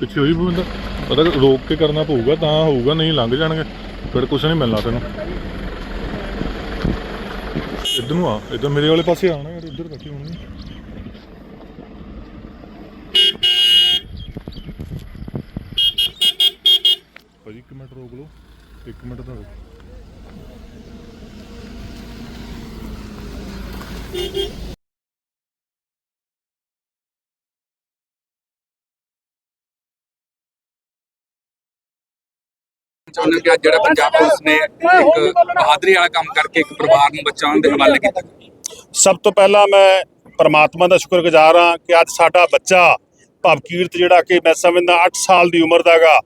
ਪਿੱਛੇ ਹੋਈ ਬੰਦਾ ਪਤਾ ਰੋਕ ਕੇ ਕਰਨਾ ਪਊਗਾ, ਤਾਂ ਹੋਊਗਾ, ਨਹੀਂ ਲੰਘ ਜਾਣਗੇ। ਫਿਰ ਕੁਛ ਨਹੀਂ ਮਿਲਣਾ ਤੈਨੂੰ। ਇਧਰ ਨੂੰ ਆ, ਇਧਰ ਮੇਰੇ ਵਾਲੇ ਪਾਸੇ ਆਣਾ ਯਾਰ ਉਧਰ ਤੱਕ ਹੀ ਭਾਜੀ ਇੱਕ ਮਿੰਟ ਰੋਕ ਲਓ। ਇੱਕ ਮਿੰਟ ਤਾਂ ਰੁਕ। ਚਾਹੁੰਦੇ ਕਿ ਅੱਜ ਜਿਹੜਾ ਪੰਜਾਬ ਪੁਲਿਸ ਨੇ ਇੱਕ ਬਹਾਦਰੀ ਵਾਲਾ ਕੰਮ ਕਰਕੇ ਇੱਕ ਪਰਿਵਾਰ ਨੂੰ ਬਚਾਉਣ ਦੇ ਹਵਾਲੇ ਕੀਤਾ। ਸਭ ਤੋਂ ਪਹਿਲਾਂ ਮੈਂ ਪਰਮਾਤਮਾ ਦਾ ਸ਼ੁਕਰਗੁਜ਼ਾਰ ਹਾਂ ਕਿ ਅੱਜ ਸਾਡਾ ਬੱਚਾ ਭਵਕੀਰਤ ਜਿਹੜਾ ਕਿ ਮੈਂ ਸਮਝਦਾ 8 ਸਾਲ ਦੀ ਉਮਰ ਦਾਗਾ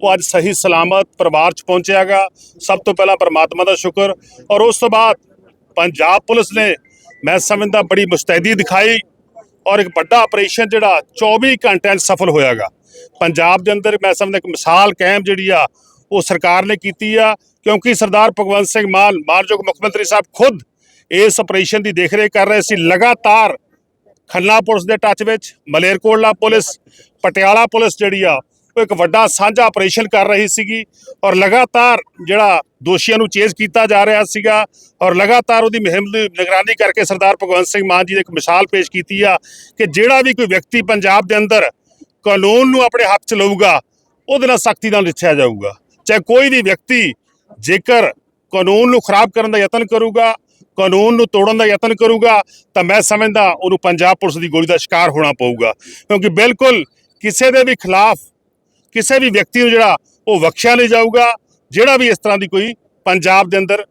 ਉਹ ਅੱਜ ਸਹੀ ਸਲਾਮਤ ਪਰਿਵਾਰ ਚ ਪਹੁੰਚਿਆਗਾ ਸਭ ਤੋਂ ਪਹਿਲਾਂ ਪਰਮਾਤਮਾ ਦਾ ਸ਼ੁਕਰ ਔਰ ਉਸ ਤੋਂ ਬਾਅਦ ਪੰਜਾਬ ਪੁਲਿਸ ਨੇ ਮੈਂ ਸਮਝਦਾ ਬੜੀ ਮੁਸਤੈਦੀ ਦਿਖਾਈ ਔਰ ਇੱਕ ਵੱਡਾ ਆਪਰੇਸ਼ਨ ਜਿਹੜਾ 24 ਘੰਟਿਆਂ 'ਚ ਸਫਲ ਹੋਇਆਗਾ ਪੰਜਾਬ ਦੇ ਅੰਦਰ ਮੈਂ ਸਮਝਦਾ ਇੱਕ ਮਿਸਾਲ ਕਾਇਮ ਜਿਹੜੀ ਆ, ਉਹ ਸਰਕਾਰ ਨੇ ਕੀਤੀ ਆ ਕਿਉਂਕਿ ਸਰਦਾਰ ਭਗਵੰਤ ਸਿੰਘ ਮਾਨ, ਮਾਨਯੋਗ ਮੁੱਖ ਮੰਤਰੀ ਸਾਹਿਬ ਖੁਦ ਇਸ ਆਪਰੇਸ਼ਨ ਦੀ ਦੇਖਰੇਖ ਕਰ ਰਹੇ ਸੀ। ਲਗਾਤਾਰ ਖੰਨਾ ਪੁਲਿਸ ਦੇ ਟੱਚ ਵਿੱਚ, ਮਲੇਰਕੋਟਲਾ ਪੁਲਿਸ, ਪਟਿਆਲਾ ਪੁਲਿਸ ਜਿਹੜੀ ਆ ਇੱਕ ਵੱਡਾ ਸਾਂਝਾ ਆਪਰੇਸ਼ਨ ਕਰ ਰਹੀ ਸੀਗੀ ਔਰ ਲਗਾਤਾਰ ਜਿਹੜਾ ਦੋਸ਼ੀਆਂ ਨੂੰ ਚੇਜ਼ ਕੀਤਾ ਜਾ ਰਿਹਾ ਸੀਗਾ ਔਰ ਲਗਾਤਾਰ ਉਹਦੀ ਮੁਹਿੰਮ ਦੀ ਨਿਗਰਾਨੀ ਕਰਕੇ ਸਰਦਾਰ ਭਗਵੰਤ ਸਿੰਘ ਮਾਨ ਜੀ ਨੇ ਇੱਕ ਮਿਸਾਲ ਪੇਸ਼ ਕੀਤੀ ਆ ਕਿ ਜਿਹੜਾ ਵੀ ਕੋਈ ਵਿਅਕਤੀ ਪੰਜਾਬ ਦੇ ਅੰਦਰ ਕਾਨੂੰਨ ਨੂੰ ਆਪਣੇ ਹੱਥ ਚ ਲਊਗਾ, ਉਹਦੇ ਨਾਲ ਸਖਤੀ ਨਾਲ ਨਿਛਿਆ ਜਾਊਗਾ। ਚਾਹੇ ਕੋਈ ਵੀ ਵਿਅਕਤੀ ਜੇਕਰ ਕਾਨੂੰਨ ਨੂੰ ਖਰਾਬ ਕਰਨ ਦਾ ਯਤਨ ਕਰੂਗਾ, ਕਾਨੂੰਨ ਨੂੰ ਤੋੜਨ ਦਾ ਯਤਨ ਕਰੂਗਾ, ਤਾਂ ਮੈਂ ਸਮਝਦਾ ਉਹਨੂੰ ਪੰਜਾਬ ਪੁਲਿਸ ਦੀ ਗੋਲੀ ਦਾ ਸ਼ਿਕਾਰ ਹੋਣਾ ਪਊਗਾ। ਕਿਉਂਕਿ ਬਿਲਕੁਲ ਕਿਸੇ ਦੇ ਵੀ ਖਿਲਾਫ ਕਿਸੇ ਵੀ ਵਿਅਕਤੀ ਨੂੰ ਜਿਹੜਾ ਉਹ ਬਖਸ਼ਿਆ ਨਹੀਂ ਜਾਊਗਾ, ਜਿਹੜਾ ਵੀ ਇਸ ਤਰ੍ਹਾਂ ਦੀ ਕੋਈ ਪੰਜਾਬ ਦੇ ਅੰਦਰ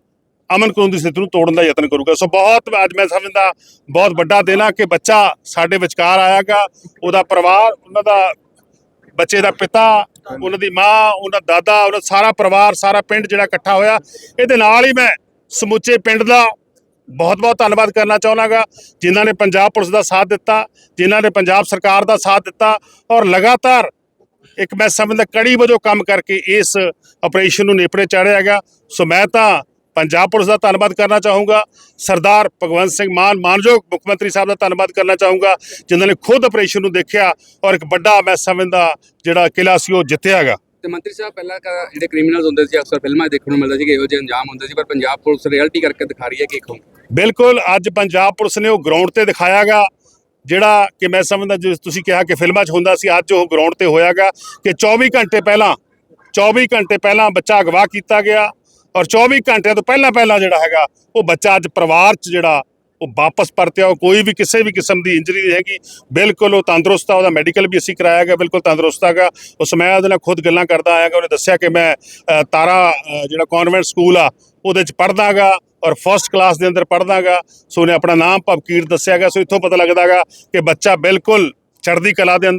ਅਮਨ ਕਾਨੂੰਨ ਦੀ ਸਥਿਤੀ ਨੂੰ ਤੋੜਨ ਦਾ ਯਤਨ ਕਰੂਗਾ। ਸੋ ਬਹੁਤ ਅੱਜ ਮੈਂ ਸਮਝਦਾ, ਬਹੁਤ ਵੱਡਾ ਦਿਨ ਆ ਕਿ ਬੱਚਾ ਸਾਡੇ ਵਿਚਕਾਰ ਆਇਆਗਾ, ਉਹਦਾ ਪਰਿਵਾਰ, ਉਹਨਾਂ ਦਾ ਬੱਚੇ ਦਾ ਪਿਤਾ, ਉਹਨਾਂ ਦੀ ਮਾਂ, ਉਹਨਾਂ ਦਾਦਾ, ਉਹਨਾਂ ਸਾਰਾ ਪਰਿਵਾਰ, ਸਾਰਾ ਪਿੰਡ ਜਿਹੜਾ ਇਕੱਠਾ ਹੋਇਆ। ਇਹਦੇ ਨਾਲ ਹੀ ਮੈਂ ਸਮੁੱਚੇ ਪਿੰਡ ਦਾ ਬਹੁਤ ਬਹੁਤ ਧੰਨਵਾਦ ਕਰਨਾ ਚਾਹੁੰਦਾਗਾ ਜਿਨ੍ਹਾਂ ਨੇ ਪੰਜਾਬ ਪੁਲਿਸ ਦਾ ਸਾਥ ਦਿੱਤਾ, ਜਿਨ੍ਹਾਂ ਨੇ ਪੰਜਾਬ ਸਰਕਾਰ ਦਾ ਸਾਥ ਦਿੱਤਾ ਔਰ ਲਗਾਤਾਰ ਇੱਕ ਮੈਂ ਸਮਝਦਾ ਕੜੀ ਵਜੋਂ ਕੰਮ ਕਰਕੇ ਇਸ ਆਪਰੇਸ਼ਨ ਨੂੰ ਨੇਪਰੇ ਚਾੜਿਆ ਗਿਆ। ਸੋ ਮੈਂ ਤਾਂ ਪੰਜਾਬ ਪੁਲਿਸ ਦਾ ਧੰਨਵਾਦ ਕਰਨਾ ਚਾਹੂੰਗਾ। ਸਰਦਾਰ ਭਗਵੰਤ ਸਿੰਘ ਮਾਨ ਮਾਨਯੋਗ ਮੁੱਖ ਮੰਤਰੀ ਸਾਹਿਬ ਦਾ ਧੰਨਵਾਦ ਕਰਨਾ ਚਾਹੂੰਗਾ ਜਿਨ੍ਹਾਂ ਨੇ ਖੁਦ ਆਪਰੇਸ਼ਨ ਨੂੰ ਦੇਖਿਆ ਔਰ ਇੱਕ ਵੱਡਾ ਮੈਂ ਸਮਝਦਾ ਜਿਹੜਾ ਕਿਲਾ ਸੀ ਉਹ ਜਿੱਤਿਆਗਾ ਤੇ ਮੰਤਰੀ ਸਾਹਿਬ ਪਹਿਲਾਂ ਜਿਹੜੇ ਕ੍ਰਿਮੀਨਲਸ ਹੁੰਦੇ ਸੀ ਅਕਸਰ ਫਿਲਮਾਂ ਦੇਖਣ ਨੂੰ ਮਿਲਦਾ ਸੀ ਕਿ ਇਹੋ ਜਿਹੇ ਅੰਜਾਮ ਹੁੰਦੇ ਸੀ ਪਰ ਪੰਜਾਬ ਪੁਲਿਸ ਰਿਐਲਿਟੀ ਕਰਕੇ ਦਿਖਾ ਰਹੀ ਹੈ ਕਿ ਇੱਕ ਬਿਲਕੁਲ ਅੱਜ ਪੰਜਾਬ ਪੁਲਿਸ ਨੇ ਉਹ ਗਰਾਊਂਡ ਤੇ ਦਿਖਾਇਆਗਾ ਜਿਹੜਾ ਕਿ ਮੈਂ ਸਮਝਦਾ ਜਿਸ ਤੁਸੀਂ ਕਿਹਾ ਕਿ ਫਿਲਮਾਂ 'ਚ ਹੁੰਦਾ ਸੀ, ਅੱਜ ਉਹ ਗਰਾਊਂਡ ਤੇ ਹੋਇਆਗਾ ਕਿ 24 ਘੰਟੇ ਪਹਿਲਾਂ 24 ਘੰਟੇ ਪਹਿਲਾਂ ਬੱਚਾ ਅਗਵਾ ਕੀਤਾ ਗਿਆ ਔਰ 24 ਘੰਟਿਆਂ ਤੋਂ ਪਹਿਲਾਂ ਪਹਿਲਾਂ ਜਿਹੜਾ ਹੈਗਾ, ਉਹ ਬੱਚਾ ਅੱਜ ਪਰਿਵਾਰ 'ਚ ਜਿਹੜਾ ਉਹ ਵਾਪਸ ਪਰਤਿਆ ਉਹ ਕੋਈ ਵੀ ਕਿਸੇ ਵੀ ਕਿਸਮ ਦੀ ਇੰਜਰੀ ਨਹੀਂ ਹੈਗੀ। ਬਿਲਕੁਲ ਉਹ ਤੰਦਰੁਸਤ ਆ, ਉਹਦਾ ਮੈਡੀਕਲ ਵੀ ਅਸੀਂ ਕਰਾਇਆ ਗਿਆ ਬਿਲਕੁਲ ਤੰਦਰੁਸਤ ਹੈਗਾ। ਉਸ ਮੈਂ ਉਹਦੇ ਨਾਲ ਖੁਦ ਗੱਲਾਂ ਕਰਦਾ ਆਇਆਗਾ, ਉਹਨੇ ਦੱਸਿਆ ਕਿ ਮੈਂ ਤਾਰਾ ਜਿਹੜਾ ਕਨਵੈਂਟ ਸਕੂਲ ਆ, ਉਹਦੇ 'ਚ ਪੜ੍ਹਦਾਗਾ ਔਰ ਫਸਟ ਕਲਾਸ ਦੇ ਅੰਦਰ ਪੜ੍ਹਦਾਗਾ। ਸੋ ਉਹਨੇ ਆਪਣਾ ਨਾਮ ਭਵਕੀਰ ਦੱਸਿਆਗਾ ਸੋ ਇੱਥੋਂ ਪਤਾ ਲੱਗਦਾਗਾ ਕਿ ਬੱਚਾ ਬਿਲਕੁਲ ਚੜ੍ਹਦੀ ਕਲਾ ਦੇ ਅੰਦਰ